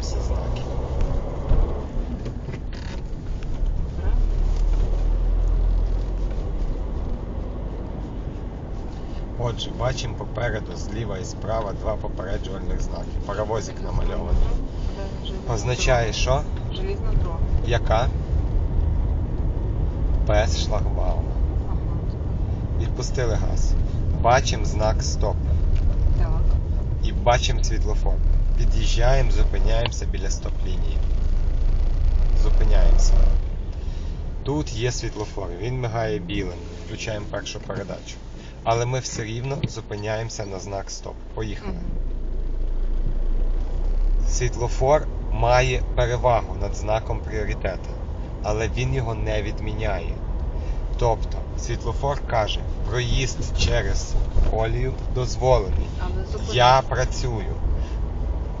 всі знаки. Отже, бачимо попереду зліва і справа два попереджувальних знаки. Паровозик намальований. Означає, що? Желізна дорога. Яка? Без шлагбаума. Відпустили газ. Бачимо знак стоп. Так. І бачимо світлофор. Під'їжджаємо, зупиняємося біля стоп-лінії. Зупиняємося. Тут є світлофор, він мигає білим. Включаємо першу передачу. Але ми все рівно зупиняємося на знак стоп. Поїхали. Світлофор має перевагу над знаком пріоритету, але він його не відміняє. Тобто, світлофор каже, проїзд через колію дозволений. Я працюю.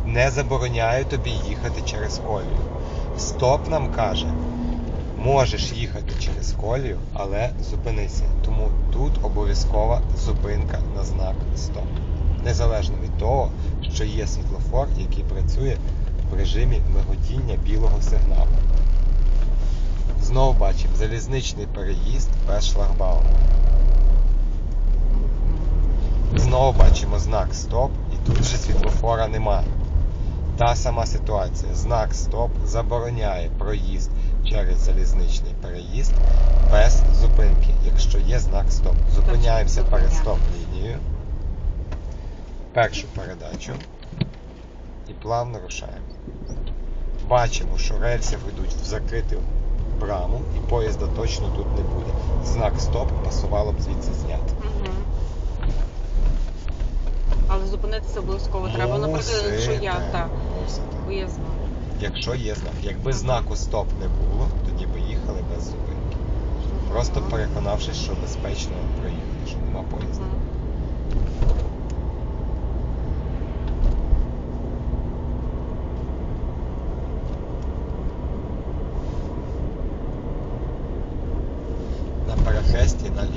Не забороняю тобі їхати через колію. Стоп нам каже, можеш їхати через колію, але зупинися. Тому тут обов'язкова зупинка на знак стоп. Незалежно від того, що є світлофор, який працює в режимі миготіння білого сигналу. Знову бачимо залізничний переїзд без шлагбауму. Мгм. Знову бачимо знак стоп, і тут же світлофора нема. Та сама ситуація. Знак стоп забороняє проїзд через залізничний переїзд без зупинки, якщо є знак стоп. Зупиняємося перед стоп-лінією. Першу передачу і плавно рушаємо. Бачимо, що рельси ведуть в закриту браму, і поїзда точно тут не буде. Знак стоп пасувало б звідси зняти. Але зупинитися обов'язково треба. Наприклад, якщо я так, бо я знаю. Якщо є знак. Якби знаку стоп не було, тоді би їхали без зупинки. Просто переконавшись, що безпечно проїхали, що нема поїзда. Мгм. На перехресті наліво.